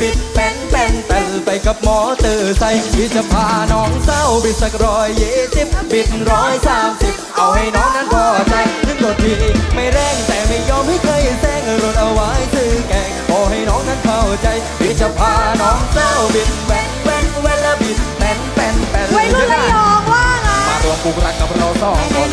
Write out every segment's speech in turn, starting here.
บิดแป้นแป้นแป้นไปกับหมอเตอร์ไซค์ที่จะพาน้องเศร้าบิดสักร้อยยี่สิบบิดร้อยสามสิบเอาให้น้องนั้นพอใจขึ้นรถทีไม่แรงแต่ไม่ยอมให้ใครแซงรถเอาไว้ซื้อแกงขอให้น้องนั้นเข้าใจที่จะพาน้องเศร้าบิดแว่นแว่นแว่นและบิดแป้นแป้นแป้นไวัยรุ่นระยองว่าไงมารวมปลูกรักกับเราสองคน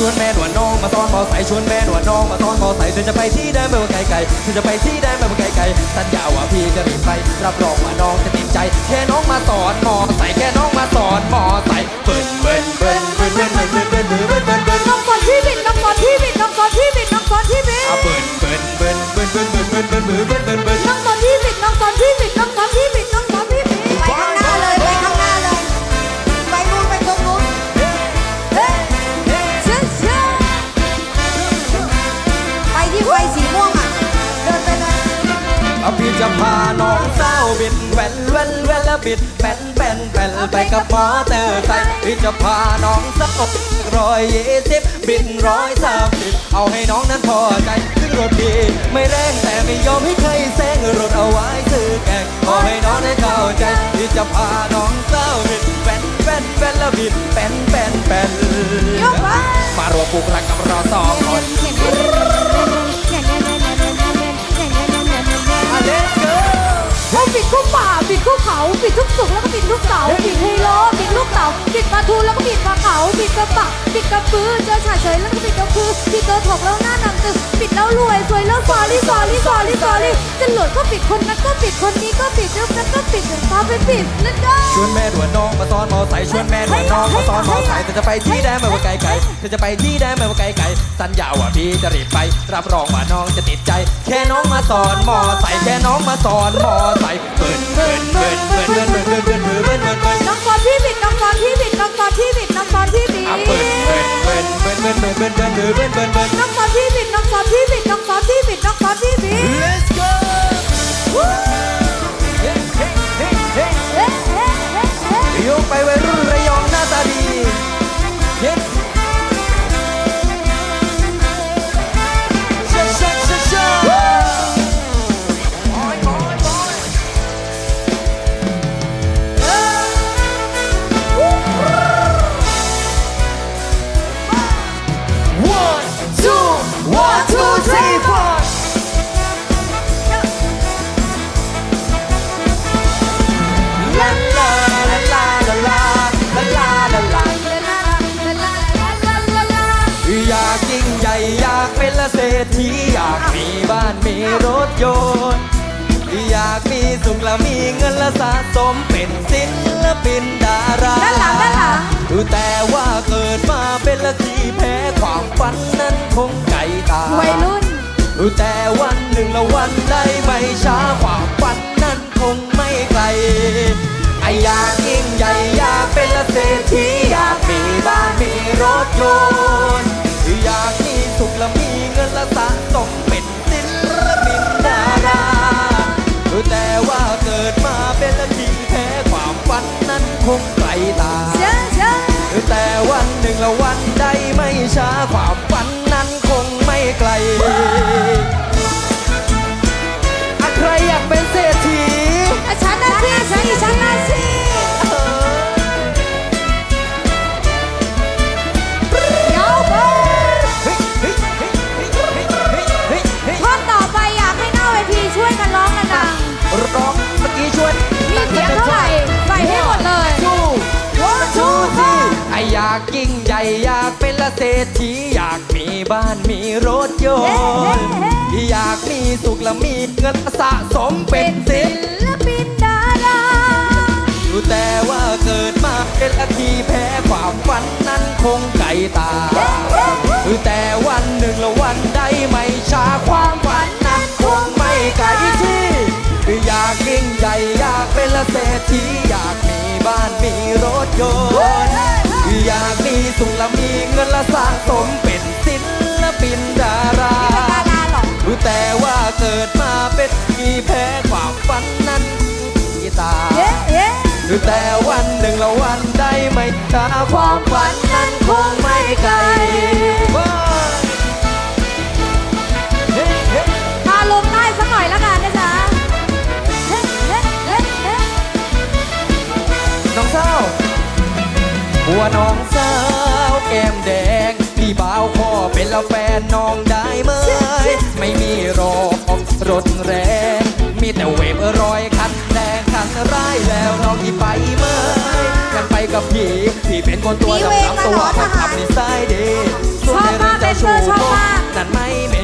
ชวนแม่หนวดน้อง มาซ้อนมอไซค์ชวนแม่หนวดน้องมาซ้อนมอไซค์เธอจะไปที่ใดไม่ว่าไกลไกลเธอจะไปที่ใดไม่ว่าไกลไกลสัญญาว่าพี่จะรีบไปรับรองว่าน้องจะติดใจ แค่น้องมาสอนมอไซค์แค่น้องมาสอนมอไซค์เบิ้ลเบิ้ลเบิ้ลเบิ้ลเบิ้ลเบิ้ลเบิ้ลเบิ้ลเบิ้ลเบิ้ลเบิ้ลน้องกอนที่บิดน้องกอนที่บิดน้องกอนที่บิดน้องกอนที่บิดอะเบิ้ลเบิ้ลเบิ้ลเบิ้ลเบิ้ลเบิ้ลเบิ้ลเบิ้ลเบิ้ลเบิ้ลเบิ้ลเบิ้ลน้องกอน แว่นแว่นแว่นและบิดแป้นแป้นแป้นไปกับมอเตอร์ไซค์พี่จะพาน้องสาวร้อยยี่สิบบิดร้อยสามสิบเอาให้น้องนั้นพอใจขึ้นรถดีไม่แรงแต่ไม่ยอมให้ใครแซงรถเอาไว้ซื้อแกงขอให้น้องได้เข้าใจพี่จะพาน้องสาบิดแป้นแป้นแป้นและบิดแป้นแป้นแป้นมารวมปลูกรักกับเราสองคน ปิดคู่เขาปิดทุกสุกแล้วก็ปิดทุกเสาปิดไฮโลปิดลูกเต๋าปิดปลาทูแล้วก็ปิดปลาเขาปิดกระปะปิดกระปือเจอฉาเฉยแล้วก็ปิดกระพือปิดเจอถกแล้วหน้าหนัง ตึกปิดแล้วรวยสวยแล้วสอรี่สอรี่สอรี่สอรี่จะหลุดก็ปิดคนนั้นก็ปิดคนนี้ก็ปิดเรื่องนั้นก็ปิดพาไปปิดแล้วก็ชวนแม่ด่วนน้องมาซ้อนมอไซค์ชวนแม่ด่วนน้องมาซ้อนมอไซค์เธอจะไปที่ใดไม่ว่าไกลไกลเธอจะไปที่ใดไม่ว่าไกลไกลสัญญาว่าพี่จะรีบไป รับรองว่าน้องจะติดใจ แค่น้องมาสอนมอไซค์แค่น้องมาสอนมอไซค์เบิร์นเบิร์นเบิร์นเบิร์นเบิร์นเบิร์นเบิร์นเบิร์นเบิร์นเบิร์นเบิร์นเบิร์นน้องกอนที่ปิดน้องกอนที่ปิดน้องกอนที่ปิดน้องกอนที่ปิดอะเบิร์นเบิร์น เบิร์นเบิร์นเบิร์นเบิร์นเบิร์นเบิร์นเบิร์นเบิร์นเบิร์นเบิร์นน้องกอนที่ปิดน้องกอนที่ปิดน้องกอนที่ปิดน้องกอนที่ปิด Let's go เฮ้เฮ้เฮ้เฮ้เฮ้เฮ้เฮ้เฮ้ยกไปวัยรุ่น ษฐีอยากมีบ้านมีรถยนต์อยากมีสุขและมีเงินและสะสมเป็นศิลปินดาราด้านหลังด้านหลังแต่ว่าเกิดมาเป็นละที่แพ้ความฝันนั้นคงไกลตาวัยรุ่นแต่วันหนึ่งละวันใดไม่ช้าความฝันนั้นคงไม่ไกล คงไกลตาเจ้าเจ้าแต่วันหนึ่งละวันใดไม่ช้าความฝันนั้นคงไม่ไกล เป็นละเศรษฐีอยากมีบ้านมีรถยนต์อยากมีสุขและมีเงินสะสมเป็นศิศิลลปินดาราอยู่แต่ว่าเกิดมาเป็นละทีแพ้ความฝันนั้นคงไกลตาแต่วันหนึ่งละวันใดไม่ช้าความฝันนั้นคงไม่ไกลที่อยากยิ่งใหญ่อยากเป็นละเศรษฐีอยากมีบ้านมีรถยนต์อยากมีสุขและมีเงินและสะสมเป็นศิลปินดารา ดาราหรอแต่ว่าเกิดมาเป็นมีแพ้ความฝันนั้นกีตาเย้เย้แต่วันหนึ่งละวันได้ไม่ช้าความฝันนั้นคงไม่ไกล ว่าน้องสาวแก้มแดงพี่บ่าวขอเป็นละแฟนน้องได้ไหมไม่มีรอกรถแรง มีแต่เวฟรอยคันแดงคันร้ายแล้วน้องที่ไปไหมกันไปกับพี่พี่เป็นคนตัวมีเวดำๆตัวมาเหรอขับทหารขับนิสัยดีส่วนในเรื่องเจ้าชู้ชอบมากนั้นไม่เม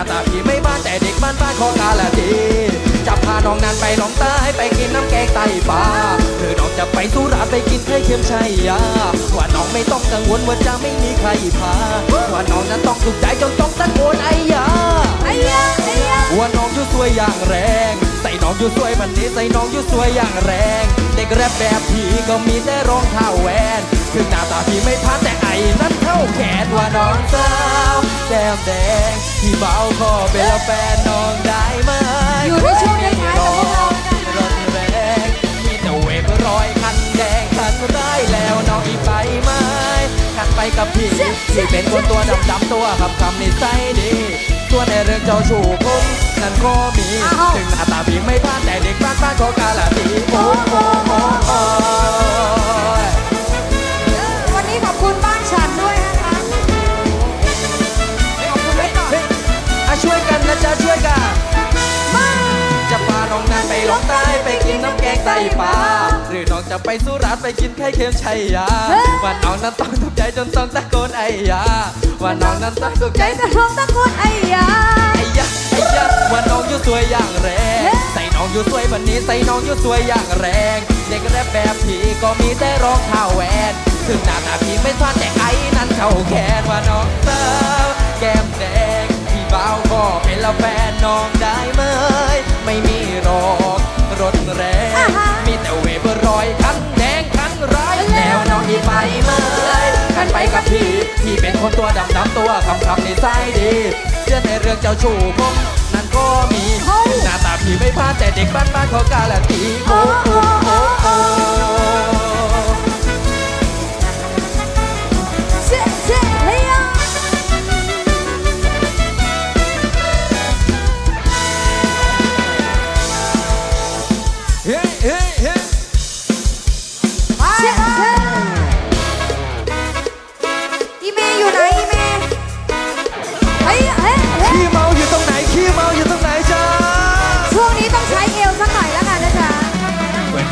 าตาพี่ไม่บ้านแต่เด็กบ้านบ้านของกาลดีจะพาน้องนั้นไปลองใต้ไปกินน้ำแกงไตปลาหรือน้องจะไปสุราษฎร์ไปกินไข่เค็มชัยยาว่าน้องไม่ต้องกังวลว่าจะไม่มีใครพาว่าน้องนั้นต้องสุขใจจนต้องตะโกนไอ้ยาไอ้ยะไอ้ยะว่าน้องอยู่สวยอย่างแรงใส่น้ องอยู่สวยมันนี้ใส่น้องอยู่สวยอย่างแรง เด็กแรปแบบพี่ก็มีแต่รองเท้าแหวนถึงหน้าตาพี่ไม่พันแต่ไอ้นั้นเท่าแขนว่าน้องสาวแก้มแดงพี่เบาขอเป็นแฟนน้องได้ไหมอยู่ในช่วงท้ายๆกับพวกเรา ไปกับพี่พี่เป็นคนตัวดำดำๆตัวคำคำนิสัยดีส่วนในเรื่องเจ้าชู้ผมนั้นก็มีอ้าวถึงหน้าตาพี่ไม่พลาดแต่เด็กบ้านบ้านของกาลาตีโอ้โอ้โอ้โอ้ยวันนี้ขอบคุณบ้านฉันด้วยนะคะขอบคุณไว้ก่อนเฮ้ยอะช่วยกันนะจ๊ะช่วยกันมาจะพาน้องนั้นไปลงใต้ไปกินน้ำแกงไตปลา หรือน้องจะไปสุราษฎร์ไปกินไข่เค็มชัยยาว่าน้องนั้นต้องถูกใจจนต้องตะโกนไอ้ยาว่าน้องนั้นต้องถูกใจใจจะร้องตะโกนไอ้ยาไอ้ยะไอ้ยะว่าน้องอยู่สวยอย่างแรงใส่น้องอยู่สวยวันนี้ใส่น้องอยู่สวยอย่างแรงเด็กแรปแบบพี่ก็มีแต่รองเท้าแหวนถึงหน้าตาพี่ไม่พลาดแต่ไอ้นั้นเข้าแขนว่าน้องสาวแก้มแดงพี่เบาก็เป็นละแฟนน้องได้ไหมไม่มีหรอกรถแรง ไปไหมกันไปกับพี่ พี่เป็นคนตัวดำดำๆตัวคำคำนิสัยดีเชื่อในเรื่องเจ้าชู้ผมนั่นก็มีเฮ้ยถึงหน้าตาพี่ไม่พลาดแต่เด็กบ้านบ้านๆเขาการันตีโอ้โอ้โอ้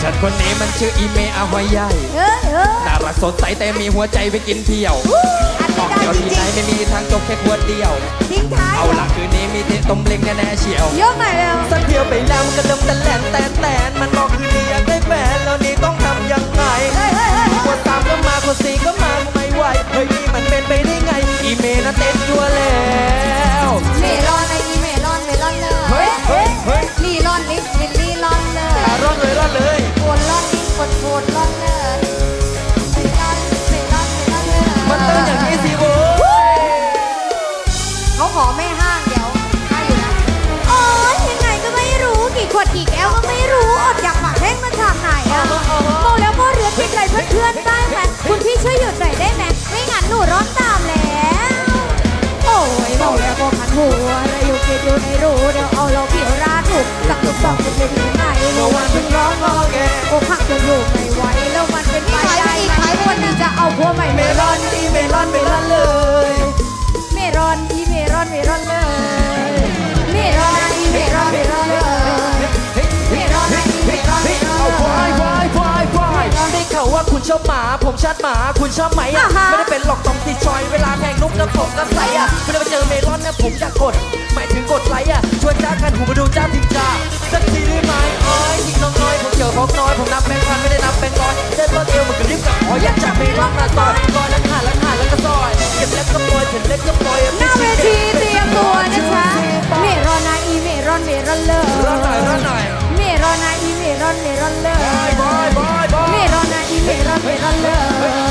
ฉันคนนี้มันชื่ออีเมอาหอยใหญ่ เฮ้ยเฮ้ยน่ารักสดใสแต่มีหัวใจไปกินเที่ยวอันมไม่องได้เดียวจที่ริไหนงไม่มีทางจบแค่ขวดเดียว ๆทิ้งท้ายเอาละคืนนี้มีเทต้มเล็งแน่ๆเชียว ยกหน่อยเร็วสักเดียวไปแล้วมันก็เดิมแต่แหลนแต่แตนมันบอกคืนนี้อยากได้แฟนแล้วนี่ต้องทำยังไง เฮ้ยเฮ้ยเฮ้ยคนสามก็มาคนสี่ก็มาก็ไม่ไหวเฮ้ยนี่มันเป็นไปได้ไง รูเดี๋ยวเอาเราเกี่ยวราถูกสักตุกสองจะเป็นยังไงเมื่อวันเพิ่งร้องงอแกอกหักจนอยู่ไม่ไหวแล้วมันเป็นไปได้ไหมวันนี้จะเอาผัวใหม่เมลอนนอีเมลอนเมลอนเลย ชอบหมา ผมชาติหมา คุณชอบไหมอะ อ่าฮะ ไม่ได้เป็นหลอกตองติดชอย เวลาแทงนุกแล้วผมก็ใส่อะไม่ได้ไปเจอเมลอนนะผมอยากกด หมายถึงกดไลค์อะ ชวนจ้ากันหูมาดูจ้าทิงจ้าสักทีได้ไหมอ้อยทิ้งน้องน้อย ผมเจอของน้อย ผมนับแบงค์พันไม่ได้นับแบงค์ร้อยเส้นรถเอวมันกระริบกับอ๋ออยากจับเมลอนมาซอยซอยแล้วขาดแล้วขาดแล้วก็ซอยเก็บเล็บก็ปล่อยเห็นเล็กก็ปล่อยหน้าเวทีเตรียมตัวนะจ๊ะเมรอนนะอีเมรอนเมรอนเลยร้อนหน่อยร้อนหน่อยเมรอนนะอีเมรอนเมรอนเลยบอยบอยบอยเมร อนนะอี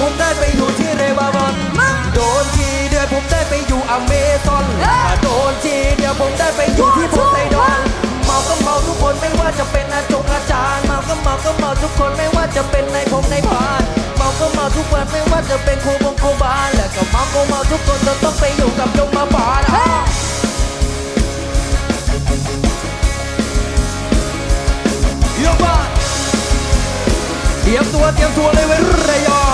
ผมได้ไปอยู่ที่เรบารอน โดนทีเดียวผมได้ไปอยู่อเมซอนโดนทีเดียวผมได้ไปอยู่ที่พุไซดอนเมาก็เมาทุกคนไม่ว่าจะเป็นอาจงอาจารย์เมาก็เมาก็เมาทุกคนไม่ว่าจะเป็นในผมในพานเมาก็เมาทุกคนไม่ว่าจะเป็นครูบงครูบาลและก็เมาก็เมาทุกคนจะต้องไปอยู่กับจงมาบาลบาลเตรียมตัวเตรียมตัวเลยเว้ยระยอง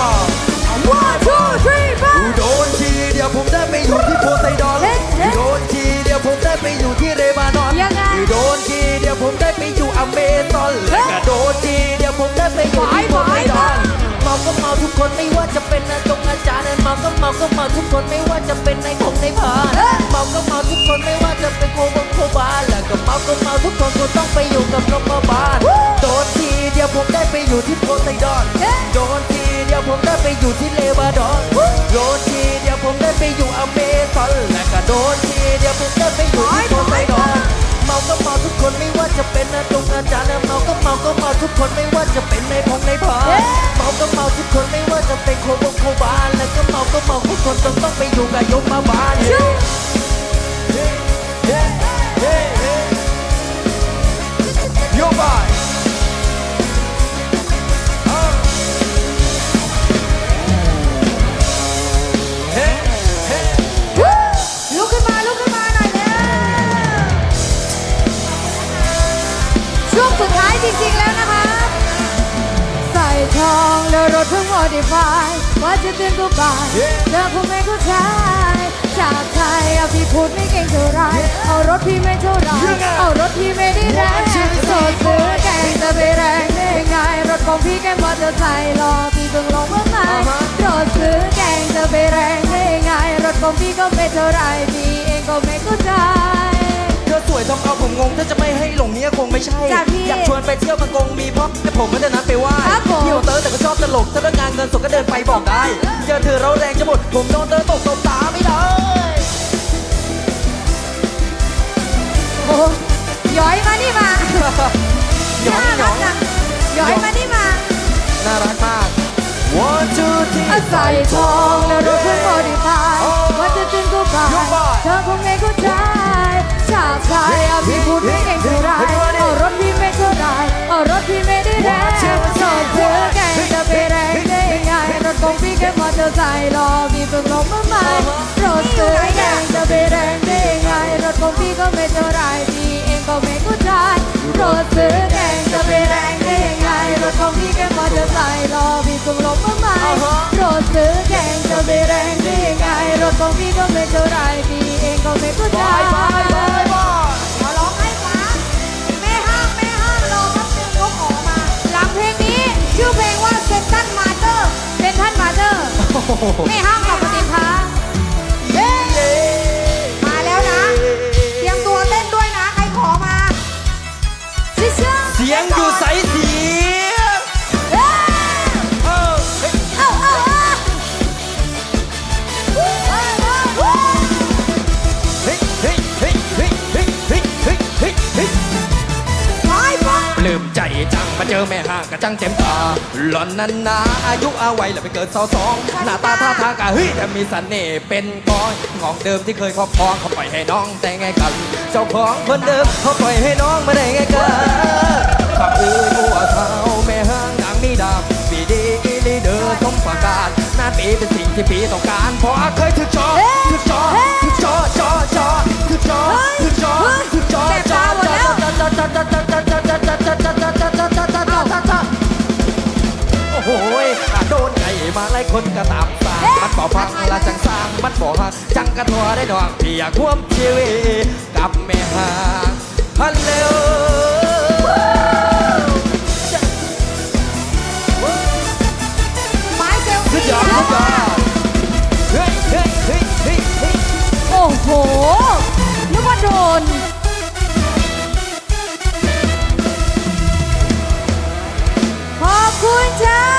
อยู่ที่โพไซดอนเฮ้เโดนทีเดียวผมได้ไปอยู่ที่เรบานอนยังโดนทีเดียวผมได้ไปอยู่อเมซอนและโดนทีเดียวผมได้ไปอยู่ที่โพไซดอนเมาก็เมาทุกคนไม่ว่าจะเป็นนาจงอาจารย์เมาก็เมาก็เมาทุกคนไม่ว่าจะเป็นในผมในพานเมาก็เมาทุกคนไม่ว่าจะเป็นโควงโคบาลแล้วก็เมาก็เมาทุกคนกูต้องไปอยู่กับโรงพยาบาลโดนทีเดียวผมได้ไปอยู่ที่โพไซดอนโดนที ยวผมได้ไปอยู่ที่เลวานอนโดนทีเดียวผมได้ไปอยู่อเมซอนและก็โดนทีเดียวผมได้ไปอยู่ที่โคไซดอนเมาก็เมาทุกคนไม่ว่าจะเป็นอาจงอาจารย์เมาก็เมาก็เมาทุกคนไม่ว่าจะเป็นในพงในพาเมาก็เมาทุกคนไม่ว่าจะเป็นโคบงโคบานและก็เมาก็เมาทุกคนจนต้องไปอยู่กับยมมาบาน Yeah. ายว่าจะเตือนก็บ่ายเธอคงไม่เข้าใจจากใครอาพี่พูดไม่เก่งเท่าไรเอารถพี่ไม่เท่าไรเอารถพี่ไม่ได้แรงสดซื้อแกงจะไปแรงได้ไงรถของพี่แกมอเตอร์ไซค์รอพี่เพิ่งลงเมื่อไหร่รถซื้อแกงจะไปแรงได้ไงรถของพี่ก็ไม่เท่าไรพี่เองก็ไม่เข้าใจ ธอสวยทำเอาผมงงเธอจะไม่ให้หลงเนี้ยคงไม่ใช่อยากชวนไปเที่ยวมางกงมีพรอะแต่ผมมันจะนัดไปไหว้ครับเที่ยวเตอร์แต่ก็ชอบตลกถ้าต้องการเงินสดก็เดินไปบอกได้เจอเธอเราแรงจะหมดผมโดนเตอร์ตกตบตาไม่ได้โอ้ย้อยมานี่มาย้อยน้องย้อยมานี่มาน่ารักมาก one two three อาศัยทองแล้วรถเพื่อนบริพไยว่าจะจิงกูผ่านเธอคงไม่เข้าใจ จากใคเอาพี่พูดไม่เก่งเท่าไรเอารถพี่ไม่เท่าไรเอารถพี่ไม่ได้แรงสดเพื่อแกจะไปแรงได้ยังไงรถของพี่แค่มอเตอร์ไซค์รอพี่เพิ่งลงมาไหม่รถเพื่อแกจะไปแรงได้ ซื้อแกงจะไม่แรงได้ไงรถของพี่ก็ไม่เท่าไรพี่เองก็ไม่เข้าใจไปไปไขอร้องให้ฟ้าแม่ห้ามแม่ห้างรอแป๊บนึงเขาขอมา หลังเพลงนี้ชื่อเพลงว่าเซนทันมาเตอร์เซนทันมาเตอร์แม่ห้ามกับปฏิภาณ จังเจ็มตาหล่อนนั้นนาอายุอาวัยและไปเกิดสาวสองหน้าตาท่าทางกะเฮ้ยแต่มีเสน่ห์เป็นก้อยของเดิมที่เคยครอบครองเขาปล่อยให้น้องแต่งไงกัน เจ้าของคนเดิมเขาปล่อยให้น้องมาได้ไงกันขาบเอ้ยมัวเท้าแม่ห้างนางมีดาปีดีอีลีเดินต้องประกาศหน้าปีเป็นสิ่งที่ปีต้องการเพราะเคยถึอจอถึกจอถึกจอจอจอถึกจอถึกจอถึกจอจอจอจอจอจอจอจอจอจอจอ มาไล่คนก็ตามสางมันบอกพังละจังสร้างมันบอกฮังจังกระทัวได้ดอกพี่อยากควมชีวิกับแม่หางฮัลโหลยมลูตี้ยเฮ้ยเฮ้ยเฮ้ยโอ้โหนึกว่าโดนขอบคุณจ้า